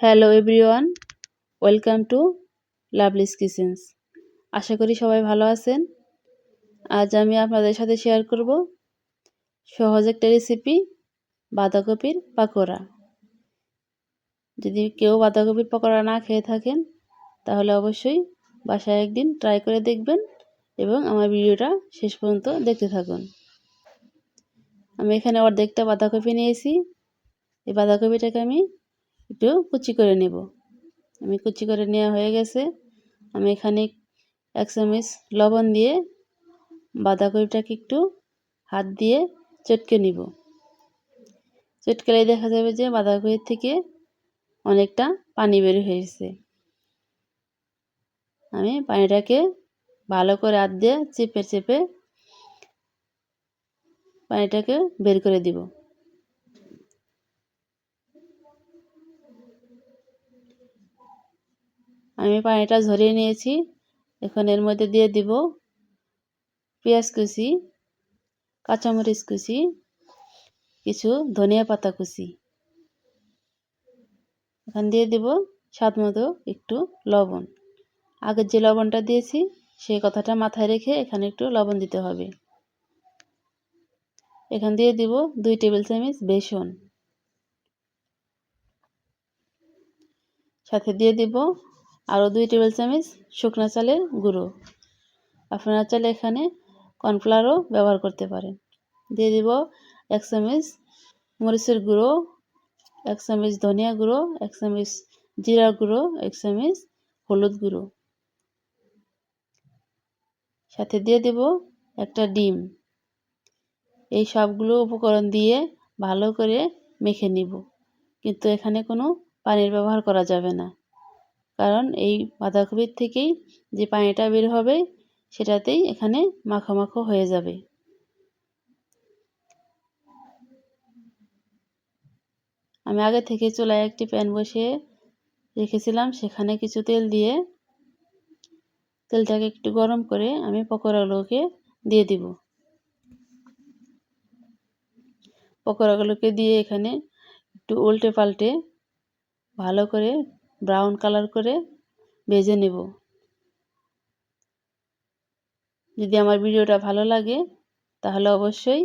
Hello everyone welcome to Lovely's Kitchens আশা করি সবাই ভালো আছেন। আজ আমি আপনাদের সাথে শেয়ার করব সহজ একটা রেসিপি বাঁধাকপির পাকোড়া। যদি কেউ বাঁধাকপির পকোড়া না খেয়ে থাকেন, তাহলে অবশ্যই বাসায় একদিন ট্রাই করে দেখবেন এবং আমার ভিডিওটা শেষ পর্যন্ত দেখতে থাকুন। আমি এখানে অর্ধেকটা বাঁধাকপি নিয়েছি। এই বাঁধাকপিটাকে আমি একটু কুচি করে নেব। আমি কুচি করে নেওয়া হয়ে গেছে। আমি এখানে এক চামচ লবণ দিয়ে বাঁধাকপিটাকে একটু হাত দিয়ে চটকে নিব। চটকেলেই দেখা যাবে যে বাঁধাকপির থেকে অনেকটা পানি বের হয়েছে। আমি পানিটাকে ভালো করে হাত দিয়ে চেপে চেপে পানিটাকে বের করে দিব। আমি পানিটা ঝরিয়ে নিয়েছি। এখন এর মধ্যে দিয়ে দিব পেঁয়াজ কুচি, কাঁচামরিচ কুচি, কিছু ধনিয়া পাতা কুচি। এখন দিয়ে দিব স্বাদ মতো একটু লবণ। আগের যে লবণটা দিয়েছি, সেই কথাটা মাথায় রেখে এখানে একটু লবণ দিতে হবে। এখান দিয়ে দিব দুই টেবিল চামচ বেসন। সাথে দিয়ে দিব আরও দুই টেবিল চামচ শুকনো চালের গুঁড়ো। আপনারা চাইলে এখানে কর্নফ্লাওয়ারও ব্যবহার করতে পারেন। দিয়ে দিব এক চামচ মরিচের গুঁড়ো, এক চামচ ধনিয়া গুঁড়ো, এক চামচ জিরা গুঁড়ো, এক চামচ হলুদ গুঁড়ো। সাথে দিয়ে দেব একটা ডিম। এই সবগুলো উপকরণ দিয়ে ভালো করে মেখে নিব। কিন্তু এখানে কোনো পানির ব্যবহার করা যাবে না। কারণ এই বাঁধাকপির থেকেই যে পানিটা বের হবে, সেটাতেই এখানে মাখো মাখো হয়ে যাবে। আমি আগে থেকে চুলায় একটি প্যান বসিয়ে রেখেছিলাম, সেখানে কিছু তেল দিয়ে তেলটাকে একটু গরম করে আমি পকোড়াগুলোকে দিয়ে দিব। পকোড়াগুলোকে দিয়ে এখানে একটু উল্টে পাল্টে ভালো করে ব্রাউন কালার করে ভেজে নেব। যদি আমার ভিডিওটা ভালো লাগে, তাহলে অবশ্যই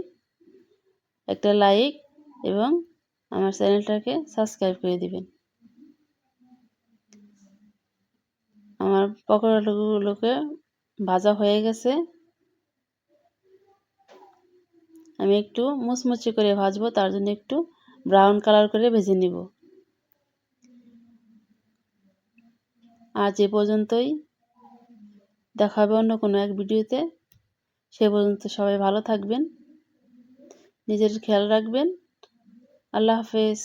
একটা লাইক এবং আমার চ্যানেলটাকে সাবস্ক্রাইব করে দিবেন। আমার পকোড়াগুলোকে ভাজা হয়ে গেছে। আমি একটু মুচমুচে করে ভাজবো, তার জন্য একটু ব্রাউন কালার করে ভেজে নিব। আজ এ পর্যন্তই। দেখা হবে অন্য কোনো এক ভিডিওতে। সে পর্যন্ত সবাই ভালো থাকবেন। নিজের খেয়াল রাখবেন। আল্লাহ হাফেজ।